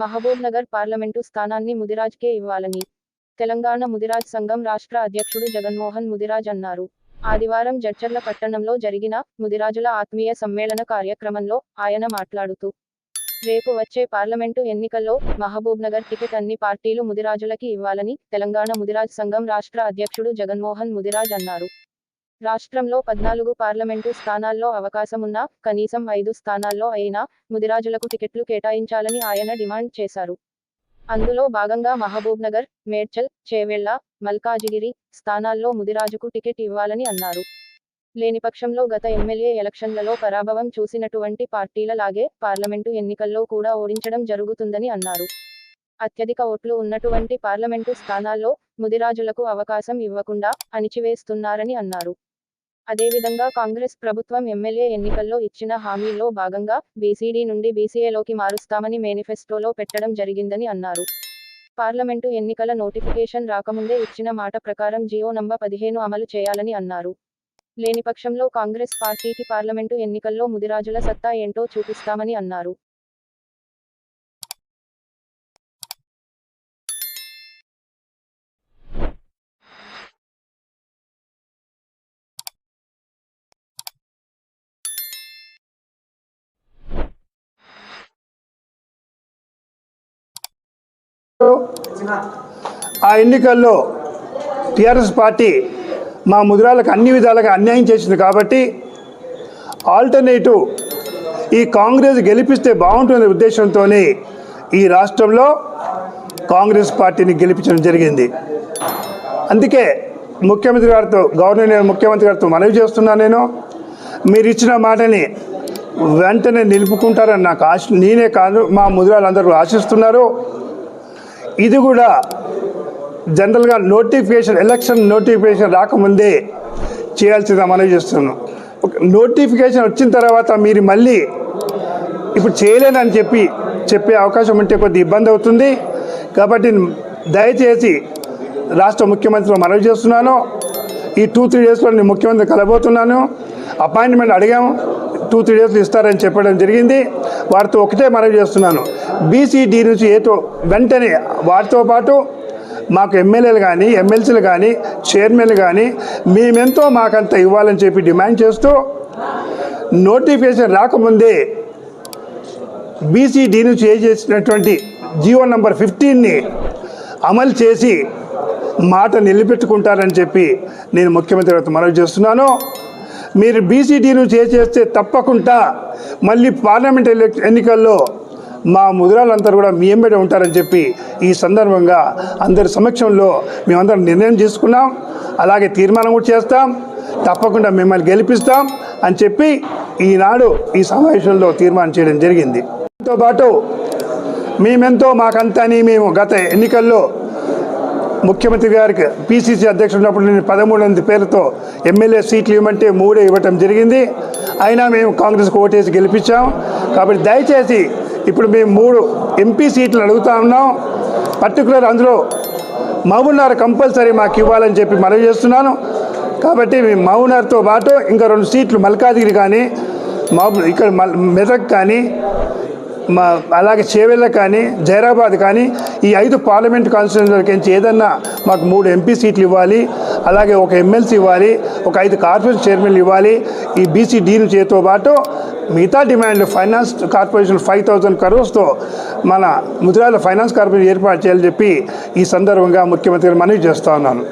Mahabub Nagar parliament స్థానాన్ని ముదిరాజ్కే ఇవ్వాలని తెలంగాణ ముదిరాజ్ సంఘం రాష్ట్ర అధ్యక్షుడు జగన్మోహన్ ముదిరాజ్ అన్నారు. ఆదివారం జడ్చర్ల పట్టణంలో జరిగిన ముదిరాజుల ఆత్మీయ సమ్మేళన కార్యక్రమంలో ఆయన మాట్లాడుతూ రేపు వచ్చే పార్లమెంటు ఎన్నికల్లో మహబూబ్ నగర్ టికెట్ అన్ని పార్టీలు ముదిరాజులకి ఇవ్వాలని తెలంగాణ ముదిరాజ్ సంఘం రాష్ట్ర అధ్యక్షుడు జగన్మోహన్ ముదిరాజ్ అన్నారు. రాష్ట్రంలో పద్నాలుగు పార్లమెంటు స్థానాల్లో అవకాశమున్నా కనీసం ఐదు స్థానాల్లో అయినా ముదిరాజులకు టికెట్లు కేటాయించాలని ఆయన డిమాండ్ చేశారు. అందులో భాగంగా మహబూబ్ నగర్ మేడ్చల్ చేవెళ్ళ మల్కాజిగిరి స్థానాల్లో ముదిరాజుకు టికెట్ ఇవ్వాలని అన్నారు. లేని పక్షంలో గత ఎమ్మెల్యే ఎలక్షన్లలో పరాభవం చూసినటువంటి పార్టీల లాగే పార్లమెంటు ఎన్నికల్లో కూడా ఓడించడం జరుగుతుందని అన్నారు. అత్యధిక ఓట్లు ఉన్నటువంటి పార్లమెంటు స్థానాల్లో ముదిరాజులకు అవకాశం ఇవ్వకుండా అణిచివేస్తున్నారని అన్నారు. అదేవిధంగా కాంగ్రెస్ ప్రభుత్వం ఎమ్మెల్యే ఎన్నికల్లో ఇచ్చిన హామీల్లో భాగంగా బీసీడీ నుండి బీసీఏలోకి మారుస్తామని మేనిఫెస్టోలో పెట్టడం జరిగిందని అన్నారు. పార్లమెంటు ఎన్నికల నోటిఫికేషన్ రాకముందే ఇచ్చిన మాట ప్రకారం జియో నంబర్ పదిహేను అమలు చేయాలని అన్నారు. లేని పక్షంలో కాంగ్రెస్ పార్టీకి పార్లమెంటు ఎన్నికల్లో ముదిరాజుల సత్తా ఏంటో చూపిస్తామని అన్నారు. ఆ ఎన్నికల్లో టీఆర్ఎస్ పార్టీ మా ముదిరాలకు అన్ని విధాలుగా అన్యాయం చేసింది కాబట్టి ఆల్టర్నేటివ్ ఈ కాంగ్రెస్ గెలిపిస్తే బాగుంటుందనే ఉద్దేశంతోనే ఈ రాష్ట్రంలో కాంగ్రెస్ పార్టీని గెలిపించడం జరిగింది. అందుకే ముఖ్యమంత్రి గారితో గవర్నర్ ముఖ్యమంత్రి గారితో మనవి చేస్తున్నాను నేను. మీరు ఇచ్చిన మాటని వెంటనే నిలుపుకుంటారని నాకు ఆశ నేనే కాదు మా ముదిరాలందరూ ఆశిస్తున్నారు. ఇది కూడా జనరల్గా నోటిఫికేషన్ ఎలక్షన్ నోటిఫికేషన్ రాకముందే చేయాల్సిందిగా మనవి చేస్తున్నాం. నోటిఫికేషన్ వచ్చిన తర్వాత మీరు మళ్ళీ ఇప్పుడు చేయలేనని చెప్పి చెప్పే అవకాశం ఉంటే కొద్ది ఇబ్బంది అవుతుంది. కాబట్టి దయచేసి రాష్ట్ర ముఖ్యమంత్రితో మనవి చేస్తున్నాను. ఈ టూ త్రీ డేస్లో నేను ముఖ్యమంత్రి కలబోతున్నాను. అపాయింట్మెంట్ అడిగాము. టూ త్రీ డేస్లో ఇస్తారని చెప్పడం జరిగింది. వారితో ఒకటే మనవి చేస్తున్నాను. బీసీడీ నుంచి ఏతో వెంటనే వారితో పాటు మాకు ఎమ్మెల్యేలు కానీ ఎమ్మెల్సీలు కానీ చైర్మన్లు కానీ మేమెంతో మాకంత ఇవ్వాలని చెప్పి డిమాండ్ చేస్తూ నోటిఫికేషన్ రాకముందే బీసీడీ నుంచి ఏ చేసినటువంటి జీవో నంబర్ ఫిఫ్టీన్ని అమలు చేసి మాట నిలబెట్టుకుంటారని చెప్పి నేను ముఖ్యమంత్రి గారితో మనవి చేస్తున్నాను. మీరు బీసీటీను చేసేస్తే తప్పకుండా మళ్ళీ పార్లమెంట్ ఎన్నికల్లో మా ముదిరాలందరూ కూడా మీ ఎంబడి ఉంటారని చెప్పి ఈ సందర్భంగా అందరి సమక్షంలో మేమందరం నిర్ణయం తీసుకున్నాం. అలాగే తీర్మానం కూడా చేస్తాం. తప్పకుండా మిమ్మల్ని గెలిపిస్తాం అని చెప్పి ఈనాడు ఈ సమావేశంలో తీర్మానం చేయడం జరిగింది. దాంతో పాటు మేమెంతో మాకంతా అని మేము గత ఎన్నికల్లో ముఖ్యమంత్రి గారికి పిసిసి అధ్యక్షుడు ఉన్నప్పుడు నేను పదమూడు మంది పేరుతో ఎమ్మెల్యే సీట్లు ఇవ్వమంటే మూడే ఇవ్వటం జరిగింది. అయినా మేము కాంగ్రెస్కి ఓటేసి గెలిపించాం. కాబట్టి దయచేసి ఇప్పుడు మేము మూడు ఎంపీ సీట్లు అడుగుతా ఉన్నాం. పర్టికులర్ అందులో మహబూబ్నగర్ కంపల్సరీ మాకు ఇవ్వాలని చెప్పి మనవి చేస్తున్నాను. కాబట్టి మేము మహబూబ్నగర్తో పాటు ఇంకా రెండు సీట్లు మల్కాదిగిరి కానీ మహబూ ఇక్కడ మల్ మెదక్ కానీ మా అలాగే చేవెళ్ళ కానీ జైరాబాద్ కానీ ఈ ఐదు పార్లమెంట్ కాన్స్టిట్యూన్సీలకి నుంచి ఏదన్నా మాకు మూడు ఎంపీ సీట్లు ఇవ్వాలి అలాగే ఒక ఎమ్మెల్సీ ఇవ్వాలి ఒక ఐదు కార్పొరేషన్ చైర్మన్లు ఇవ్వాలి ఈ బీసీ డీలు చేతో పాటు మిగతా డిమాండ్లు ఫైనాన్స్ కార్పొరేషన్ ఫైవ్ థౌజండ్ కరోస్తో మన ముద్రాల ఫైనాన్స్ కార్పొరేషన్ ఏర్పాటు చేయాలని చెప్పి ఈ సందర్భంగా ముఖ్యమంత్రి మనవి చేస్తా ఉన్నాను.